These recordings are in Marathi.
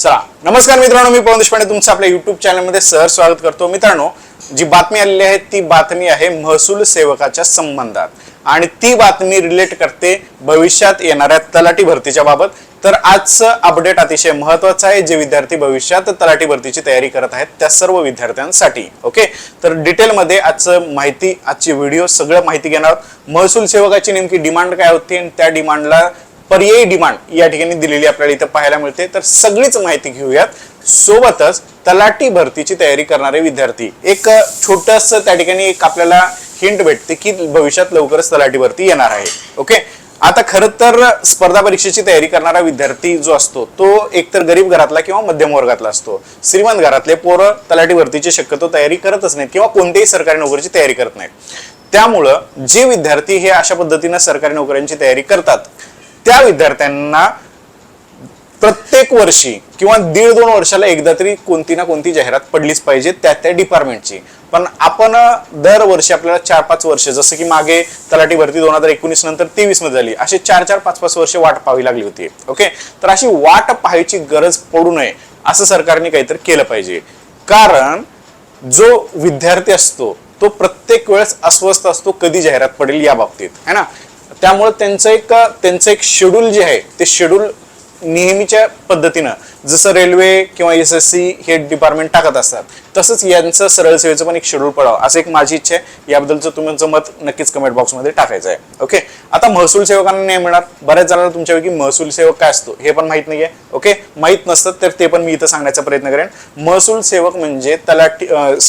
चला नमस्कार मित्रांनो मी पवन देशपांडे तुमचं आपल्या युट्यूब चॅनलमध्ये सहर स्वागत करतो. मित्रांनो जी बातमी आलेली आहे ती बातमी आहे महसूल सेवकाच्या संबंधात. आणि ती बातमी रिलेट करते भविष्यात येणाऱ्या तलाठी भरतीच्या बाबत. तर आजचं अपडेट अतिशय महत्वाचं आहे. जे विद्यार्थी भविष्यात तलाठी भरतीची तयारी करत आहेत त्या सर्व विद्यार्थ्यांसाठी ओके तर डिटेलमध्ये आजचं माहिती आजची व्हिडिओ सगळं माहिती घेणार महसूल सेवकाची नेमकी डिमांड काय होती आणि त्या डिमांडला पर्यायी डिमांड या ठिकाणी दिलेली आपल्याला इथं पाहायला मिळते. तर सगळीच माहिती घेऊयात. सोबतच तलाठी भरतीची तयारी करणारे विद्यार्थी. एक छोटस त्या ठिकाणी एक आपल्याला हिंट भेटते की भविष्यात लवकरच तलाठी भरती येणार आहे. ओके आता खरं तर स्पर्धा परीक्षेची तयारी करणारा विद्यार्थी जो असतो तो एकतर गरीब घरातला किंवा मध्यम वर्गातला असतो. श्रीमंत घरातले पोरं तलाठी भरतीची शक्यतो तयारी करतच नाहीत किंवा कोणत्याही सरकारी नोकरीची तयारी करत नाहीत. त्यामुळं जे विद्यार्थी हे अशा पद्धतीनं सरकारी नोकऱ्यांची तयारी करतात त्या विद्यार्थ्यांना प्रत्येक वर्षी किंवा दीड दोन वर्षाला एकदा तरी कोणती ना कोणती जाहिरात पडलीच पाहिजे त्या त्या डिपार्टमेंटची पण आपण दरवर्षी आपल्याला चार पाच वर्ष जसं की मागे तलाठी भरती दोन हजार एकोणीस नंतर तेवीसमध्ये झाली असे चार चार पाच पाच वर्ष वाट पाहावी लागली होती. ओके? तर अशी वाट पाहायची गरज पडू नये असं सरकारने काहीतरी केलं पाहिजे. कारण जो विद्यार्थी असतो तो प्रत्येक वेळेस अस्वस्थ असतो कधी जाहिरात पडेल या बाबतीत. है ना? त्यामुळे त्यांचं एक त्यांचं एक शेड्यूल जे आहे ते शेड्यूल नेहमीच्या पद्धतीनं जसं रेल्वे किंवा एस एस सी हे डिपार्टमेंट टाकत असतात तसंच यांचं सरळ सेवेचं पण एक शेड्यूल पडावं असं एक माझी इच्छा आहे. याबद्दलचं तुमचं मत नक्कीच कमेंट बॉक्समध्ये टाकायचं आहे. ओके आता महसूल सेवकांना नाही मिळणार. बऱ्याच जणांना तुमच्यापैकी महसूल सेवक काय असतो हे पण माहीत नाहीये. ओके माहीत नसतं तर ते पण मी इथं सांगण्याचा प्रयत्न करेन. महसूल सेवक म्हणजे तलाठी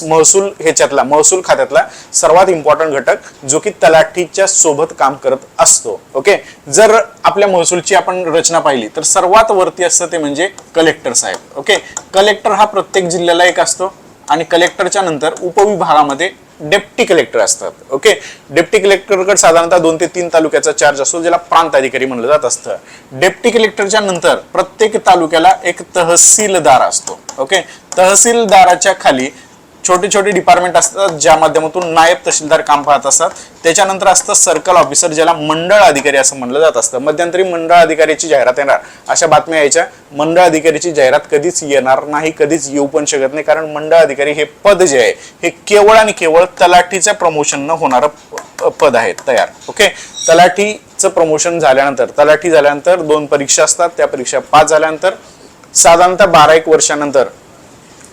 महसूल ह्याच्यातला महसूल खात्यातला सर्वात इम्पॉर्टंट घटक जो की तलाठीच्या सोबत काम करत असतो. ओके जर आपल्या महसूलची आपण रचना पाहिली तर सर्वात वरती असतं ते म्हणजे कलेक्टर साहेब. ओके कलेक्टर हा प्रत्येक जिल्ह्याला एक असतो. आणि कलेक्टरच्या नंतर उपविभागामध्ये डेप्टी कलेक्टर असतात. ओके डेप्टी कलेक्टरकडे साधारणतः दोन ते तीन तालुक्याचा चार्ज असतो ज्याला प्रांत अधिकारी म्हणलं जात असतं. डेप्टी कलेक्टरच्या नंतर प्रत्येक तालुक्याला एक तहसीलदार असतो. ओके तहसीलदाराच्या खाली छोटे छोटे डिपार्टमेंट असतात ज्या माध्यमातून नायब तहसीलदार काम पाहत असतात. त्याच्यानंतर असतं सर्कल ऑफिसर ज्याला मंडळ अधिकारी असं म्हणलं जात असतं. मध्यंतरी मंडळ अधिकाऱ्याची जाहिरात येणार. अशा बातम्या यायच्या. मंडळ अधिकाऱ्याची जाहिरात कधीच येणार नाही कधीच येऊ पण शकत नाही. कारण मंडळ अधिकारी हे पद जे आहे हे केवळ आणि केवळ तलाठीच्या प्रमोशननं होणारं प- पद आहे तयार. ओके तलाठीचं प्रमोशन झाल्यानंतर तलाठी झाल्यानंतर दोन परीक्षा असतात. त्या परीक्षा पास झाल्यानंतर साधारणतः बारा एक वर्षानंतर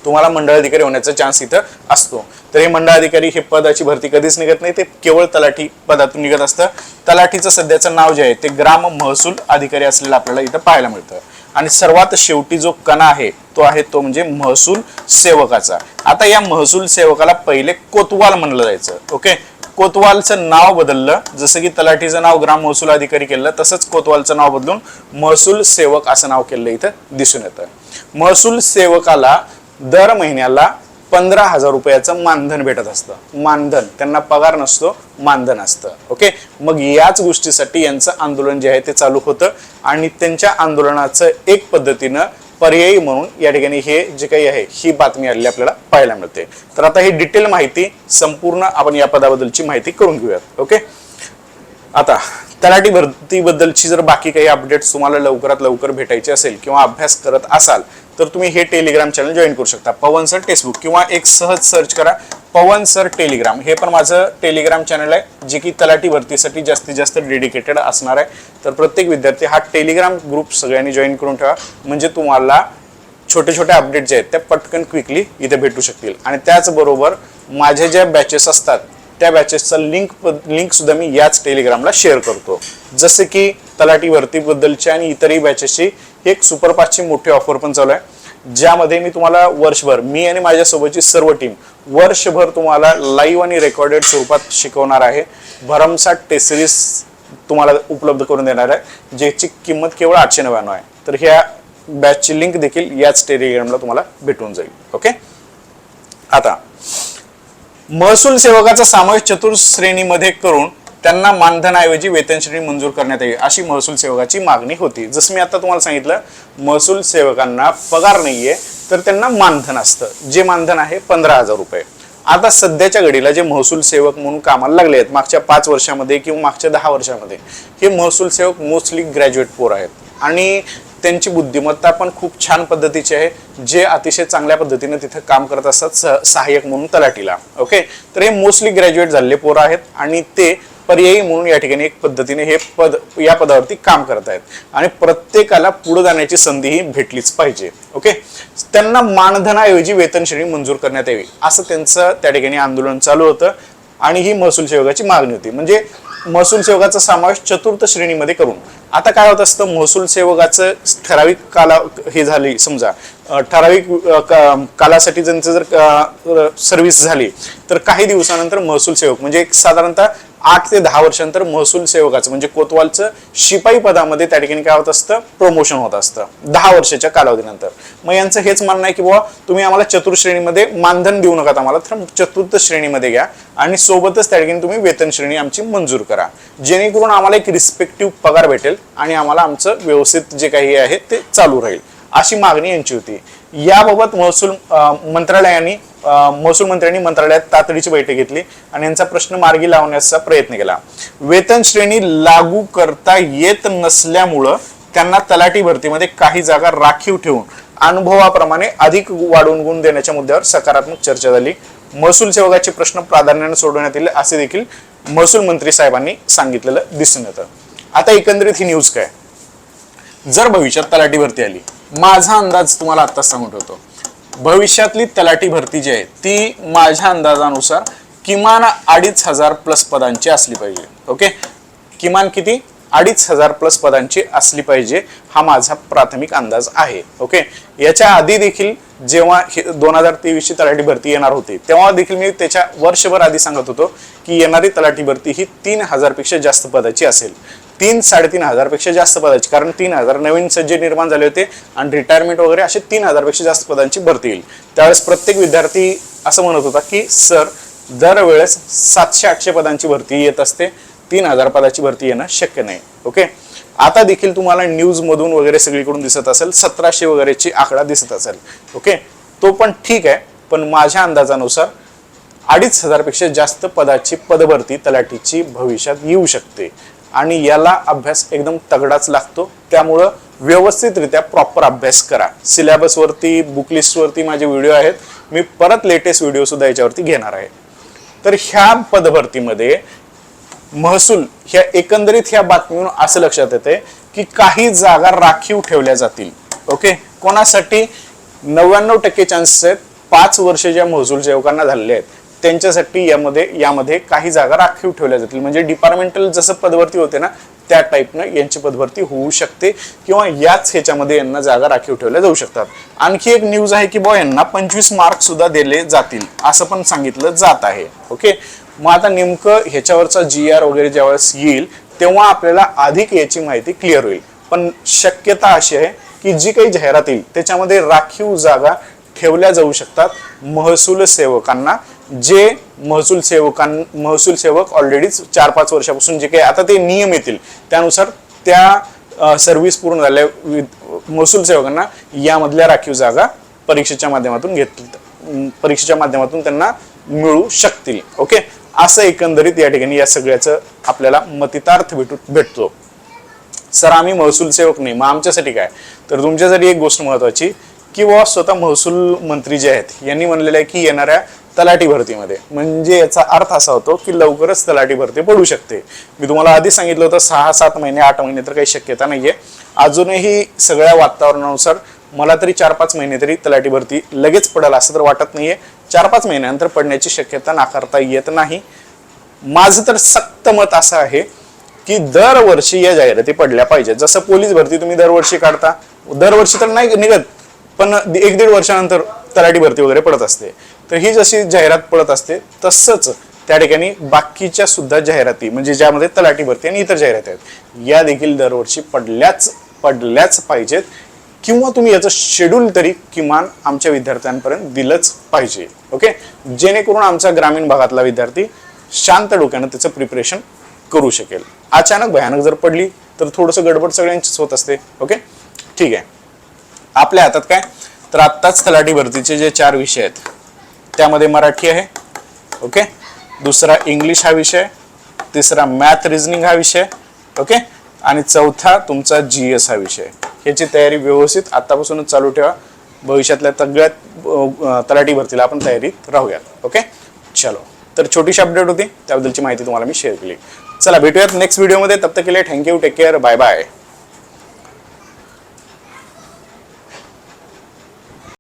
तुम्हाला मंडळ अधिकारी होण्याचा चान्स इथं असतो. तर हे मंडळ अधिकारी हे पदाची भरती कधीच निघत नाही ते केवळ तलाठी पदातून निघत असतं. तलाठीचं सध्याचं नाव जे आहे ते ग्राम महसूल अधिकारी असलेलं आपल्याला इथं पाहायला मिळतं. आणि सर्वात शेवटी जो कणा आहे तो आहे तो म्हणजे महसूल सेवकाचा. आता या महसूल सेवकाला पहिले कोतवाल म्हणलं जायचं ओके? कोतवालचं नाव बदललं जसं की तलाठीचं नाव ग्राम महसूल अधिकारी केलं तसंच कोतवालचं नाव बदलून महसूल सेवक असं नाव केलं इथं दिसून येतं. महसूल सेवकाला दर महिन्याला पंधरा हजार रुपयाचं मानधन भेटत असतं. मानधन त्यांना पगार नसतो मानधन असतं. ओके मग याच गोष्टीसाठी यांचं आंदोलन जे आहे ते चालू होतं आणि त्यांच्या आंदोलनाचं एक पद्धतीनं पर्यायी म्हणून या ठिकाणी हे जे काही आहे ही बातमी आलेली आपल्याला पाहायला मिळते. तर आता ही डिटेल माहिती संपूर्ण आपण या पदाबद्दलची माहिती करून घेऊयात. ओके आता तलाठी भरतीबद्दलची जर बाकी काही अपडेट्स तुम्हाला लवकरात लवकर भेटायचे असेल किंवा अभ्यास करत असाल तर तुम्ही हे टेलिग्राम चॅनल जॉईन करू शकता. पवन सर टेक्स्टबुक किंवा एक सहज सर्च करा पवन सर टेलिग्राम हे पण माझं टेलिग्राम चॅनल आहे जे की तलाठी भरतीसाठी जास्तीत जास्त डेडिकेटेड असणार आहे. तर प्रत्येक विद्यार्थी हा टेलिग्राम ग्रुप सगळ्यांनी जॉईन करून ठेवा. म्हणजे तुम्हाला छोटे छोटे अपडेट जे आहेत त्या पटकन क्विकली इथे भेटू शकतील. आणि त्याचबरोबर माझे ज्या बॅचेस असतात त्या बॅचेसचा लिंक लिंक सुद्धा मी याच टेलिग्रामला शेअर करतो. जसे की तलाठी भरतीबद्दलची आणि इतरही बॅचेसची एक सुपरफास्टची मोठी ऑफर पण चालू आहे. ज्यामध्ये मी तुम्हाला वर्षभर मी आणि माझ्यासोबतची सर्व टीम वर्षभर तुम्हाला लाईव्ह आणि रेकॉर्डेड स्वरूपात शिकवणार आहे. भरमसाठ टेस्ट सिरीज तुम्हाला उपलब्ध करून देणार आहे ज्याची किंमत केवळ आठशे नव्याण्णव आहे. तर ह्या बॅचची लिंक देखील याच टेलिग्रामला तुम्हाला भेटून जाईल. ओके आता महसूल सेवकाचा समावेश चतुर्श्रेणीमध्ये करून त्यांना मानधनाऐवजी वेतन श्रेणी मंजूर करण्यात यावी अशी महसूल सेवकाची मागणी होती. जसं मी आता तुम्हाला सांगितलं महसूल सेवकांना पगार नाहीये तर त्यांना मानधन असतं. जे मानधन आहे पंधरा हजार रुपये. आता सध्याच्या घडीला जे महसूल सेवक म्हणून कामाला लागले आहेत मागच्या पाच वर्षामध्ये किंवा मागच्या दहा वर्षामध्ये हे महसूल सेवक मोस्टली ग्रॅज्युएट पोर आहेत. आणि त्यांची बुद्धिमत्ता पण खूप छान पद्धतीची आहे. जे अतिशय चांगल्या पद्धतीने तिथं काम करत असतात सह- सहाय्यक म्हणून तलाटीला ओके? तर हे मोस्टली ग्रॅज्युएट झालेले पोरं आहेत आणि ते पर्यायी म्हणून या ठिकाणी एक पद्धतीने हे पद या पदावरती काम करत आहेत आणि प्रत्येकाला पुढे जाण्याची संधी ही भेटलीच पाहिजे. ओके? त्यांना मानधनाऐवजी वेतन श्रेणी मंजूर करण्यात यावी. असं त्यांचं त्या ठिकाणी आंदोलन चालू होतं आणि ही महसूल सेवकाची मागणी होती. म्हणजे महसूल सेवकाचा समावेश चतुर्थ श्रेणीमध्ये करून. आता काय होत असतं? महसूल सेवकाचं ठराविक काला हे झाली समजा ठराविक का- कालासाठी त्यांचं जर सर्व्हिस झाली तर काही दिवसानंतर महसूल सेवक म्हणजे एक साधारणतः आठ ते दहा वर्षानंतर महसूल सेवकाचं म्हणजे कोतवालचं शिपाई पदामध्ये त्या ठिकाणी काय होत असतं? प्रमोशन होत असतं. दहा वर्षाच्या कालावधीनंतर. मग यांचं हेच म्हणणं आहे की बाबा तुम्ही आम्हाला चतुर्श्रेणीमध्ये मानधन देऊ नका आम्हाला. तर चतुर्थ श्रेणीमध्ये घ्या आणि सोबतच त्या ठिकाणी तुम्ही वेतन श्रेणी आमची मंजूर करा. जेणेकरून आम्हाला एक रिस्पेक्टिव्ह पगार भेटेल आणि आम्हाला आमचं व्यवस्थित जे काही आहे ते चालू राहील. अशी मागणी यांची होती. याबाबत महसूल मंत्रालयाने महसूल मंत्र्यांनी मंत्रालयात तातडीची बैठक घेतली आणि यांचा प्रश्न मार्गी लावण्याचा प्रयत्न केला. वेतन श्रेणी लागू करता येत नसल्यामुळं त्यांना तलाठी भरतीमध्ये काही जागा राखीव ठेवून अनुभवाप्रमाणे अधिक वाढवून गुण देण्याच्या मुद्द्यावर सकारात्मक चर्चा झाली. महसूल सेवकाचे प्रश्न प्राधान्याने सोडवण्यात येईल असे देखील महसूल मंत्री साहेबांनी सांगितलेलं दिसून येतं. आता एकंदरीत ही न्यूज काय? जर भविष्यात तलाठी भरती आली माझा अंदाज तुम्हाला आत्ताच सांगून ठेवतो. भविष्यातली तलाठी भरती जी आहे ती माझ्या अंदाजानुसार किमान अडीच हजार प्लस पदांची असली पाहिजे. ओके? किमान किती? अडीच हजार प्लस पदांची असली पाहिजे हा माझा प्राथमिक अंदाज आहे. ओके? याच्या आधी देखील जेव्हा दोन हजार तेवीसची तलाठी भरती येणार होती तेव्हा देखील मी त्याच्या वर्षभर आधी सांगत होतो की येणारी तलाठी भरती ही तीन हजारपेक्षा जास्त पदाची असेल. तीन साडेतीन हजारपेक्षा जास्त पदाची कारण तीन हजार नवीन सज्ज निर्माण झाले होते आणि रिटायरमेंट वगैरे असे तीन हजारपेक्षा जास्त पदांची भरती येईल. त्यावेळेस प्रत्येक विद्यार्थी असं म्हणत होता की सर दरवेळेस सातशे आठशे पदांची भरती येत असते. तीन हजार पदाची भरती येणं शक्य नाही. ओके आता देखील तुम्हाला न्यूजमधून वगैरे सगळीकडून दिसत असेल सतराशे वगैरेची आकडा दिसत असेल. ओके तो पण ठीक आहे पण माझ्या अंदाजानुसार अडीच हजारपेक्षा जास्त पदाची पदभरती तलाठीची भविष्यात येऊ शकते. आणि याला अभ्यास एकदम तगडाच लागतो. त्यामुळं व्यवस्थितरित्या प्रॉपर अभ्यास करा. सिलेबसवरती बुकलिस्टवरती माझे व्हिडिओ आहेत. मी परत लेटेस्ट व्हिडिओ सुद्धा याच्यावरती घेणार आहे. तर ह्या पदभरतीमध्ये महसूल ह्या एकंदरीत ह्या बातमीवरून असं लक्षात येते की काही जागा राखीव ठेवल्या जातील. ओके कोणासाठी? नव्याण्णव टक्के चान्सेस आहेत. पाच वर्ष ज्या महसूल सेवकांना झालेले आहेत त्यांच्यासाठी यामध्ये यामध्ये काही जागा राखीव ठेवल्या जातील. म्हणजे डिपार्टमेंटल जसं पदभरती होते ना त्या टाईपनं यांची पदभरती होऊ शकते किंवा याच ह्याच्यामध्ये यांना जागा राखीव ठेवल्या जाऊ शकतात. आणखी एक न्यूज आहे की बुवा यांना पंचवीस मार्क सुद्धा दिले जातील असं पण सांगितलं जात आहे. ओके मग आता नेमकं ह्याच्यावरचा जी आर वगैरे ज्यावेळेस येईल तेव्हा आपल्याला अधिक याची माहिती क्लिअर होईल. पण शक्यता अशी आहे की जी काही जाहिरात येईल त्याच्यामध्ये राखीव जागा ठेवल्या जाऊ शकतात महसूल सेवकांना जे महसूल सेवकां महसूल सेवक ऑलरेडीच चार पाच वर्षापासून जे काही आता ते नियम येतील त्यानुसार त्या सर्व्हिस पूर्ण झाल्या वि- महसूल सेवकांना यामधल्या राखीव जागा परीक्षेच्या माध्यमातून घेतली परीक्षेच्या माध्यमातून त्यांना मिळू शकतील ओके? असं एकंदरीत या ठिकाणी या सगळ्याचं आपल्याला मतितार्थ भेटू भेटतो. सर आम्ही महसूल सेवक नाही मग आमच्यासाठी काय? तर तुमच्यासाठी एक गोष्ट महत्वाची की बाबा स्वतः महसूल मंत्री जे आहेत यांनी म्हणलेलं आहे की येणाऱ्या तलाठी भरतीमध्ये. म्हणजे याचा अर्थ असा होतो की लवकरच तलाठी भरती पडू शकते. मी तुम्हाला आधी सांगितलं होतं सहा सात महिने आठ महिने तर काही शक्यता नाहीये. अजूनही सगळ्या वातावरणानुसार मला तरी चार पाच महिने तरी तलाठी भरती लगेच पडेल असं तर वाटत नाहीये. चार पाच महिन्यानंतर पडण्याची शक्यता नाकारता येत नाही. माझं तर सक्त मत असं आहे की दरवर्षी या जाहिराती पडल्या पाहिजेत. जसं पोलीस भरती तुम्ही दरवर्षी काढता दरवर्षी तर नाही निघत पण एक दीड वर्षानंतर तलाठी भरती वगैरे पडत असते. तर ही जशी जाहिरात पडत असते तसंच त्या ठिकाणी बाकीच्या सुद्धा जाहिराती म्हणजे ज्यामध्ये तलाठी भरती आणि इतर जाहिराती आहेत या देखील दरवर्षी पडल्याच पडल्याच पाहिजेत किंवा तुम्ही याचं शेड्यूल तरी किमान आमच्या विद्यार्थ्यांपर्यंत दिलंच पाहिजे ओके जेणेकरून आमचा ग्रामीण भागातला विद्यार्थी शांत डोक्यानं त्याचं प्रिपरेशन करू शकेल. अचानक भयानक जर पडली तर थोडंसं गडबड सगळ्यांचीच होत असते ओके ठीक आहे. आपल्या हातात काय? तर आत्ताच तलाठी भरतीचे जे चार विषय आहेत त्यामध्ये मराठी आहे ओके? दुसरा इंग्लिश हा विषय तिसरा मॅथ रिझनिंग हा विषय ओके? आणि चौथा तुमचा जी एस हा विषय. ह्याची तयारी व्यवस्थित आतापासूनच चालू ठेवा. भविष्यातल्या सगळ्यात तलाठी भरतीला आपण तयारीत राहूयात ओके? चलो. तर छोटीशी अपडेट होती त्याबद्दलची माहिती तुम्हाला मी शेअर केली. चला भेटूयात नेक्स्ट व्हिडिओमध्ये तब तक केले thank you take care bye bye